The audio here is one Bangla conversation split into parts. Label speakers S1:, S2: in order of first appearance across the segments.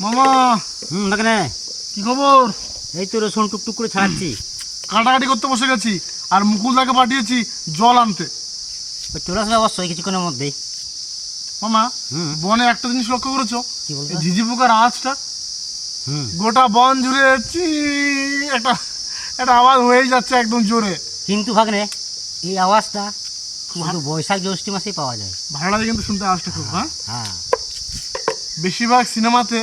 S1: মামা।
S2: হুম দেখনে
S1: কি খবর?
S2: এই তো রসুন টুকটুক করে ছাড়াচ্ছি
S1: কাটাকাটি করতে বসে গেছি আর মুকুলদাকে পাঠিয়েছি জল আনতে।
S2: চলে আসবে অবশ্যই কিছুক্ষণের মধ্যেই।
S1: মামা
S2: হুম।
S1: বনে একটা জিনিস লক্ষ্য করেছ? ঝিঝি পোকার আওয়াজটা গোটা বন জুড়ে চি একটা একটা আওয়াজ হয়েই যাচ্ছে একদম জোরে।
S2: কিন্তু ভাগ্নে এই আওয়াজটা শুধু বৈশাখ জ্যৈষ্ঠ মাসেই পাওয়া যায়।
S1: লাগে কিন্তু শুনতে আওয়াজটা খুব হ্যাঁ?
S2: হ্যাঁ।
S1: বেশিরভাগ সিনেমাতে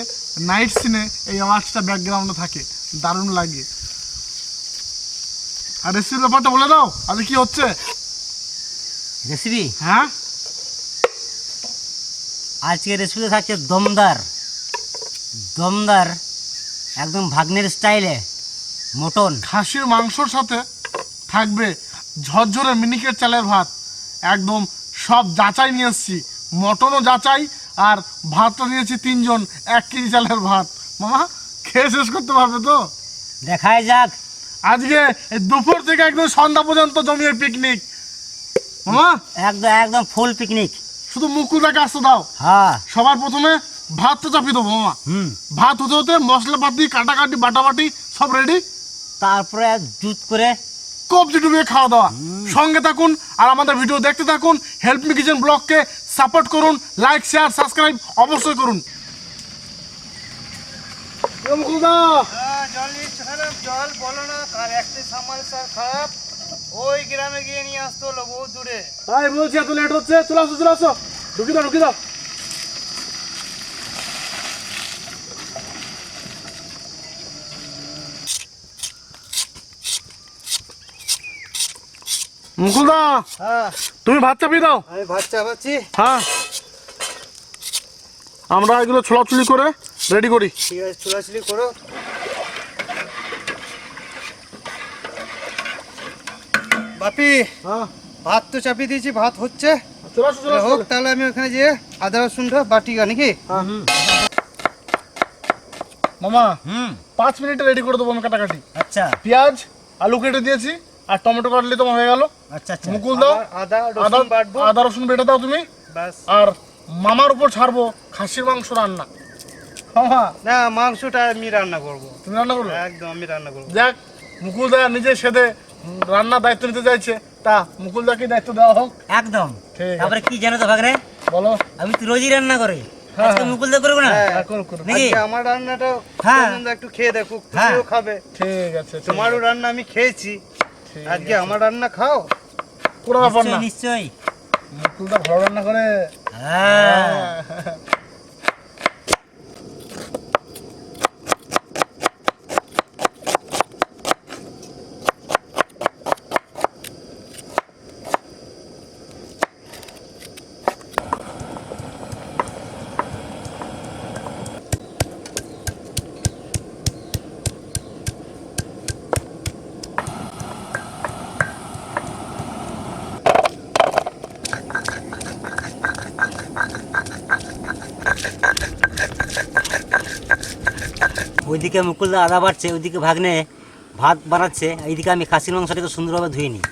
S1: নাইট সিনে এই আওয়াজটা ব্যাকগ্রাউন্ডে থাকে। দারুণ লাগে। আর রেসিপির ব্যাপারটা বলে দাও আজকে কি হচ্ছে?
S2: রেসিপি?
S1: হ্যাঁ?
S2: আজকে রেসিপিতে থাকছে দমদার। দমদার একদম ভাগ্নের স্টাইলে মটন।
S1: খাসির মাংসর সাথে থাকবে ঝরঝরে মিনিকেট চালের ভাত। একদম সব যাচাই নিয়ে এসছি। মটনও যাচাই আর ভাতটা নিয়েছি তিনজন এক কেজি চালের ভাত। মামা খেয়ে শেষ করতে পারবে তো?
S2: দেখায় যাক।
S1: আজকে দুপুর থেকে একদম সন্ধ্যা পর্যন্ত জমিয়ে পিকনিক মামা?
S2: একদম একদম ফুল পিকনিক
S1: শুধু মুকুদাকে আসতে দাও।
S2: হ্যাঁ।
S1: সবার প্রথমে ভাতটা চাপিয়ে দেবো মামা।
S2: হুম।
S1: ভাত হতে হতে মশলাপাতি কাটাকাটি বাটাবাটি সব রেডি
S2: তারপরে জুত করে
S1: কবজি ডুবিয়ে খাওয়া দাওয়া। সঙ্গে থাকুন আর আমাদের ভিডিও দেখতে থাকুন। হেল্প মি কিচেন ব্লগকে সাপোর্ট করুন লাইক শেয়ার সাবস্ক্রাইব অবশ্যই করুন।
S3: হ্যাঁ, জল নিচ্ছে খারাপ জল বলো না কার একটা সামাল স্যার খারাপ। ওই গ্রামে গিয়ে নিয়ে আসতে হলো বহু দূরে।
S1: তাই বলছি এত লেট হচ্ছে। চলে আসো চলে আসো। ঢুকি দাও ঢুকি দাও। মুকুলদা
S3: হ্যাঁ।
S1: তুমি ভাত চাপিয়ে দাও।
S3: আমি ভাত চাপাচ্ছি।
S1: হ্যাঁ। আমরা এগুলো ছোলাছুলি করে রেডি করি।
S3: ঠিক আছে চুলাচুলি করো। বাপি
S1: হ্যাঁ।
S3: ভাত তো চাপিয়ে দিয়েছি ভাত হচ্ছে। হোক তাহলে আমি ওখানে যেয়ে আদা রসুনটা বাটি গা নাকি?
S1: মামা
S2: হুম।
S1: পাঁচ মিনিটে রেডি করে দেবো আমি কাটাকাটি।
S2: আচ্ছা।
S1: পেঁয়াজ আলু কেটে দিয়েছি। আর টমেটো কাটলে তোমার হয়ে গেল।
S2: আচ্ছা আচ্ছা।
S1: মুকুল দাও।
S3: আদা রসুন বাটবো।
S1: আদা রসুন বেটে দাও তুমি।
S3: ব্যাস।
S1: আর মামার উপর ছাড়বো খাসির মাংস রান্না।
S3: না মাংসটা আমি রান্না করব।
S1: তুমি রান্না করবে?
S3: একদম আমি রান্না করব।
S1: যাক মুকুল দা নিজে সেদে রান্নার দায়িত্ব নিতে চাইছে। তা মুকুল দাকে দায়িত্ব দেওয়া হোক।
S2: একদম। তারপরে কি জানো তো ভাগ্নে?
S1: বলো।
S2: আমি তো রোজই রান্না করি।
S1: হ্যাঁ,
S2: আজকে
S1: হ্যাঁ।
S2: মুকুল দা করব না?
S3: হ্যাঁ।
S2: নাকি?
S3: আমার রান্নাটা। একটু খেয়ে দেখো। তুমিও খাবে।
S1: ঠিক আছে
S3: তোমারও রান্না আমি খেয়েছি। আজকে আমার রান্না খাও?
S1: পুরো ব্যাপার না
S2: নিশ্চয়ই।
S1: ভালো রান্না করে।
S2: হ্যাঁ। ওইদিকে মুকুলদা আদা বাড়ছে, ওইদিকে ভাগ্নে ভাত বানাচ্ছে, এইদিকে আমি খাসির মাংসটাকে সুন্দরভাবে ধুয়ে নিই।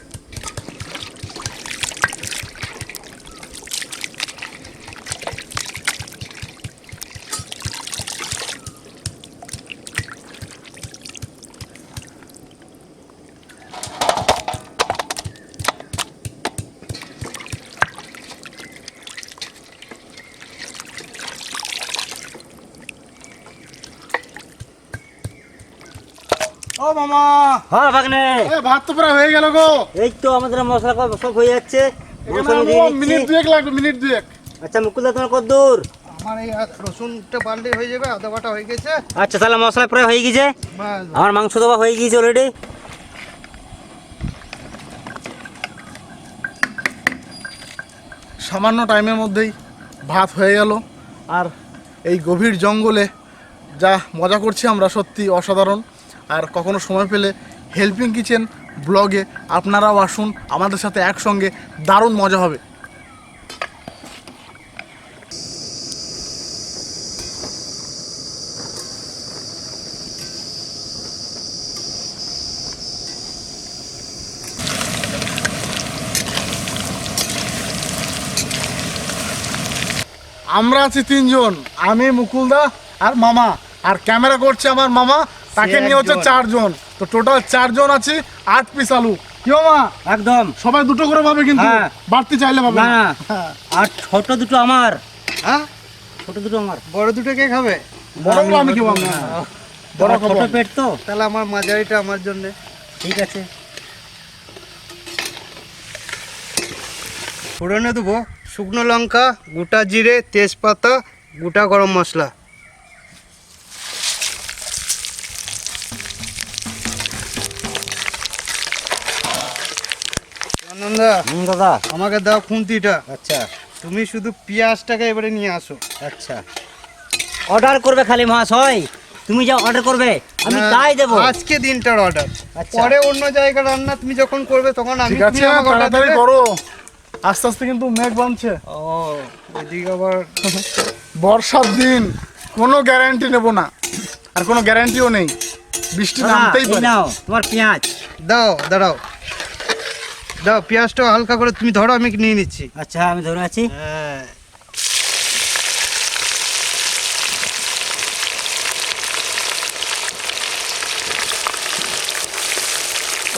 S1: ও মামা।
S2: হ্যাঁ ভাগ্নে
S1: এ ভাত তো প্রায় হয়ে গেল গো।
S2: এই তো আমাদের মশলা সব হয়ে যাচ্ছে।
S1: আমার মিনিট দুয়েক লাগবে মিনিট দুয়েক।
S2: আচ্ছা মুকুলদা তোমার কত দূর?
S3: আমার এই রসুনটা বাড়লে হয়ে যাবে আদা বাটা হয়ে গেছে।
S2: আচ্ছা তাহলে মশলা প্রায় হয়ে গেছে। আমার মাংস দেওয়া হয়ে গিয়েছে অলরেডি
S1: সামান্য টাইমের মধ্যেই ভাত হয়ে গেল। আর এই গভীর জঙ্গলে যা মজা করছি আমরা সত্যি অসাধারণ। আর কখনো সময় পেলে হেল্পিং কিচেন ব্লগে আপনারাও আসুন, আমাদের সাথে একসঙ্গে দারুণ মজা হবে। আমরা আছি তিনজন, আমি মুকুলদা আর মামা। আর ক্যামেরা করছে আমার মামা। তাকে নিয়ে হচ্ছে চারজন। তো টোটাল চারজন আছে আট পিস আলু। কি মামা?
S2: একদম।
S1: সবাই দুটো করে পাবে কিন্তু?
S2: হ্যাঁ।
S1: বাড়তি চাইলে পাবে
S2: না।
S1: না
S2: আর ছোট দুটো আমার।
S3: হ্যাঁ?
S2: ছোট দুটো আমার।
S3: বড় দুটো কে খাবে?
S1: বড়গুলো আমি কি পাবো বড়
S2: ছোট পেট তো।
S3: তাহলে আমার মাঝারিটা আমার জন্য।
S2: ঠিক আছে।
S3: ফোড়নে দেবো শুকনো লঙ্কা গোটা জিরে তেজপাতা গোটা গরম মশলা। আনন্দা
S2: হুম দাদা।
S3: আমাকে দাও খুন্তিটা।
S2: আচ্ছা।
S3: তুমি শুধু পেঁয়াজটাকে এবারে নিয়ে আসো।
S2: আচ্ছা। অর্ডার করবে খালি মহাশয়। তুমি যা অর্ডার করবে আমি
S3: না,
S2: তাই দেবো।
S3: আজকে দিনটার অর্ডার।
S2: আচ্ছা।
S3: পরে অন্য জায়গায় রান্না তুমি যখন করবে তখন আমি
S1: ঠিক আছে
S3: তুমি আমাকে order
S1: তাড়াতাড়ি করো। আস্তে আস্তে কিন্তু মেঘ বানছে।
S3: ও এদিকে আবার
S1: বর্ষার দিন কোনো গ্যারান্টি নেব না। আর কোনো গ্যারান্টিও নেই। বৃষ্টি নামতেই পারে।
S2: নাও তোমার পেঁয়াজ।
S3: দাও দাঁড়াও। দাও পেঁয়াজটা হালকা করে তুমি ধরো আমি নিয়ে নিচ্ছি।
S2: আচ্ছা আমি ধরে আছি।
S3: হ্যাঁ।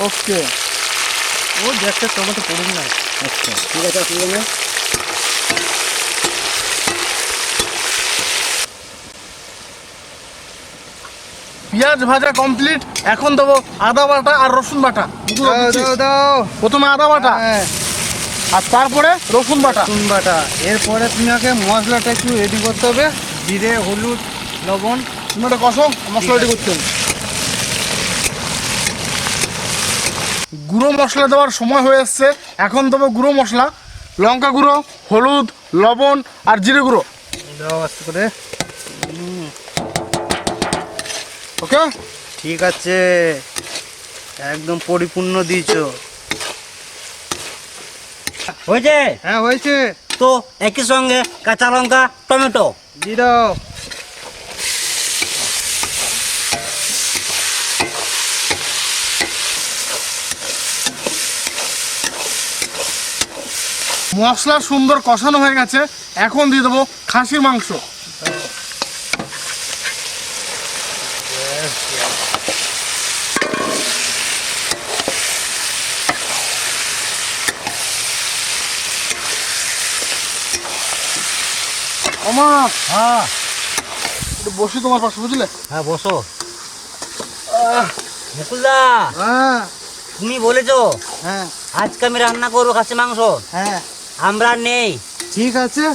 S1: ওকে।
S3: ও গ্যাসটা টমেটো পড়ুন না।
S2: আচ্ছা ঠিক আছে অসুবিধা নেই।
S1: পেঁয়াজ ভাজা কমপ্লিট এখন দেবো আদা বাটা আর রসুন বাটা।
S3: দাও
S1: প্রথমে আদা বাটা
S3: হ্যাঁ।
S1: আর তারপরে রসুন বাটা।
S3: রসুন বাটা। এরপরে তোমাকে মশলাটা একটু রেডি করতে হবে। জিরে হলুদ লবণ।
S1: তুমি একটা কষো মশলা রেডি করতেন গুঁড়ো মশলা দেওয়ার সময় হয়ে এসছে। এখন দেবো গুঁড়ো মশলা। লঙ্কা গুঁড়ো হলুদ লবণ আর জিরে গুঁড়ো।
S3: দাও আস্তে করে।
S1: ওকে?
S3: ঠিক আছে। একদম পরিপূর্ণ দিয়েছ।
S2: হয়েছে?
S3: হ্যাঁ হয়েছে।
S2: তো একই সঙ্গে কাঁচা লঙ্কা টমেটো?
S3: দিয়ে দাও।
S1: মশলা সুন্দর কষানো হয়ে গেছে। এখন দিয়ে দেবো খাসির মাংস। আমার
S2: হ্যাঁ।
S1: একটু বসি তোমার পাশে বুঝলে?
S2: হ্যাঁ বসো। মুকুলদা
S3: হ্যাঁ।
S2: তুমি বলেছ
S3: হ্যাঁ।
S2: আজকে আমি রান্না করব খাসি মাংস।
S3: হ্যাঁ।
S2: আমরা নেই।
S3: ঠিক আছে।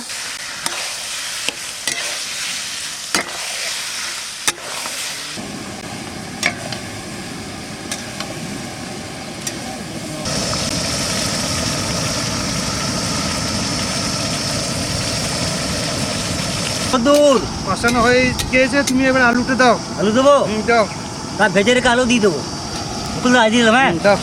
S2: দূর
S3: কষানো হয়ে গিয়েছে তুমি এবার আলুটা দাও।
S2: আলু দেবো?
S3: দাও।
S2: তা ভেজে রেখে আলু দিয়ে দেবো। মুকুলদা দিয়ে দিলাম হ্যাঁ?
S3: দাও।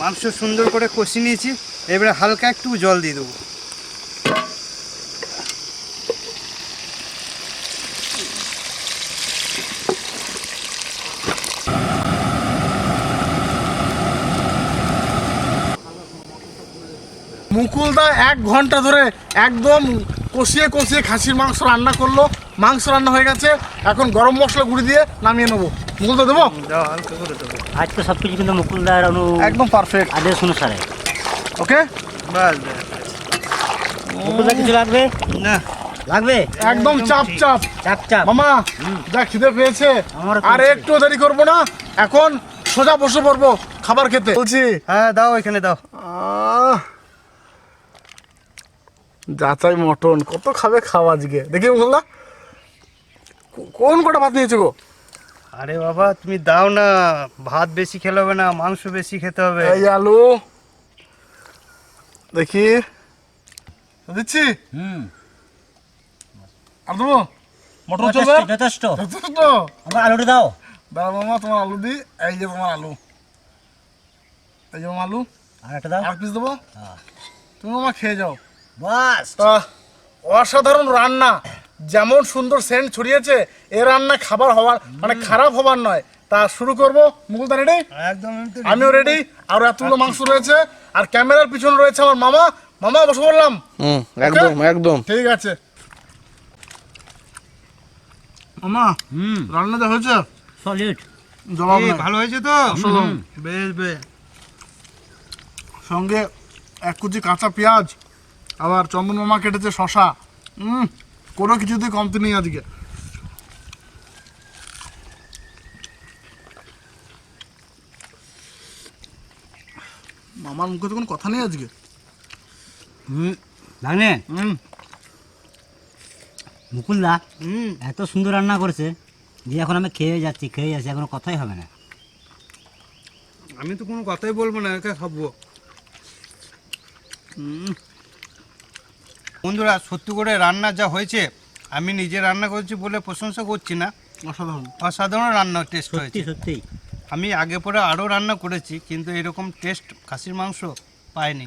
S3: মাংস সুন্দর করে কষি নিয়েছি এবারে হালকা একটু জল দিয়ে দেবো।
S1: মুকুলদা এক ঘণ্টা ধরে একদম কষিয়ে কষিয়ে খাসির মাংস রান্না করল। মাংস রান্না হয়ে গেছে। এখন গরম মশলা গুঁড়ি দিয়ে নামিয়ে নেব। মুকুলদা দেবো?
S3: দাও হালকা করে
S2: আজকে সব কিছু কিন্তু মুকুলদার অনু
S1: একদম পারফেক্ট
S2: আদেশ অনুসারে।
S1: ওকে?
S3: বাস।
S2: মুকুলদা কিছু লাগবে?
S3: না।
S2: লাগবে?
S1: একদম চাপ চাপ।
S2: চাপ চাপ।
S1: মামা যা খিদে পেয়েছে। আর। একটু দেরি করব না। এখন সোজা বসে পড়ব খাবার খেতে। বলছি
S3: হ্যাঁ দাও এখানে দাও।
S1: যাচাই মটন কত খাবে খাওয়া আজকে। দেখি কো- কোন কটা ভাত নিয়েছো গো?
S3: আরে বাবা তুমি দাও না। ভাত বেশি খেলে হবে না মাংস বেশি খেতে হবে।
S1: এই আলু দেখি। দিচ্ছি?
S2: হুম।
S1: আর দেবো? মটন চলবে?
S2: যথেষ্ট। যথেষ্ট?
S1: যথেষ্ট
S2: আমার আলুটা দাও।
S1: দাও মামা তোমার আলু দি। এই যে তোমার আলু। এই যে আলু।
S2: আর একটা দাও।
S1: আর পিস দেবো?
S2: হ্যাঁ।
S1: তুমি মামা খেয়ে যাও।
S2: বাস
S1: অসাধারণ রান্না। যেমন সুন্দর সেন্ট ছড়িয়েছে এ রান্না খাবার হওয়ার মানে খারাপ হবার নয়। তা শুরু করব। মুকুলদা রেডি
S3: একদম
S1: আমিও রেডি আর এতগুলো মাংস রয়েছে। আর ক্যামেরার পিছনে রয়েছে আমার মামা। মামা বসে বললাম
S4: একদম একদম।
S1: ঠিক আছে। মামা
S2: হুম।
S1: রান্না যা হয়েছে?
S2: সলিড
S1: জবাব
S3: ভালো হয়েছে তো?
S1: অসাধারণ।
S3: বেশ বেশ।
S1: সঙ্গে এক কুচি কাঁচা পেঁয়াজ। আবার চন্দন মামা কেটেছে শশা। হুম কোনো কিছুতেই কমতি নেই আজকে। মামার মুখে তো কোনো কথা নেই আজকে।
S2: হুম ভাগ্নে
S1: হুম।
S2: মুকুলদা
S1: হুম।
S2: এত সুন্দর রান্না করেছে যে এখন আমি খেয়ে যাচ্ছি খেয়ে যাচ্ছি এখন কথাই হবে না।
S3: আমি তো কোনো কথাই বলব না একা খাব।
S1: হুম।
S3: বন্ধুরা সত্যি করে রান্না যা হয়েছে আমি নিজে রান্না করেছি বলে প্রশংসা করছি না।
S1: অসাধারণ।
S3: অসাধারণ রান্না টেস্ট হয়েছে।
S2: সত্যি।
S3: আমি আগে পরে আরও রান্না করেছি কিন্তু এরকম টেস্ট খাসির মাংস পাইনি।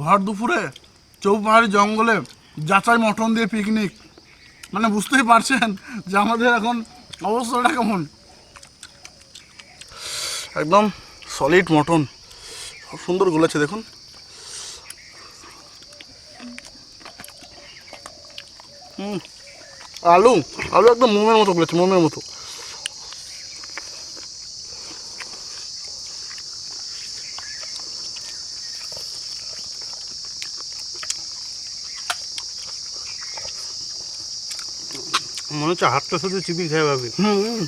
S1: ভর দুপুরে চৌপাহাড়ি জঙ্গলে যাচাই মটন দিয়ে পিকনিক মানে বুঝতেই পারছেন যে আমাদের এখন অবস্থাটা কেমন। একদম সলিড মটন। খুব সুন্দর গলেছে দেখুন। হুম আলু আলু একদম মোমের মতো গলেছে মোমের মতো।
S3: মনে হচ্ছে হাতটা শুধু চিপি খেয়ে পাবি
S1: হুম।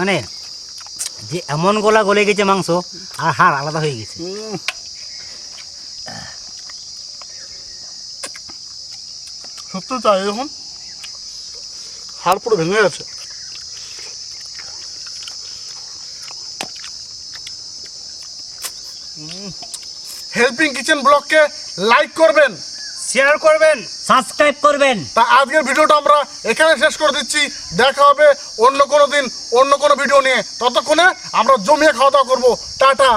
S2: মানে যে এমন গলা গলে গেছে মাংস, আর হাড় আলাদা হয়ে গেছে।
S1: সত্যি তাই দেখুন। হাড় পুরো ভেঙে গেছে। হেল্পিং কিচেন ব্লগকে লাইক করবেন।
S3: শেয়ার করবেন।
S2: সাবস্ক্রাইব করবেন।
S1: তা আজকের ভিডিওটা আমরা এখানে শেষ করে দিচ্ছি। দেখা হবে অন্য কোনো দিন অন্য কোনো ভিডিও নিয়ে। ততক্ষণে আমরা জমিয়ে খাওয়া দাওয়া করব। টাটা।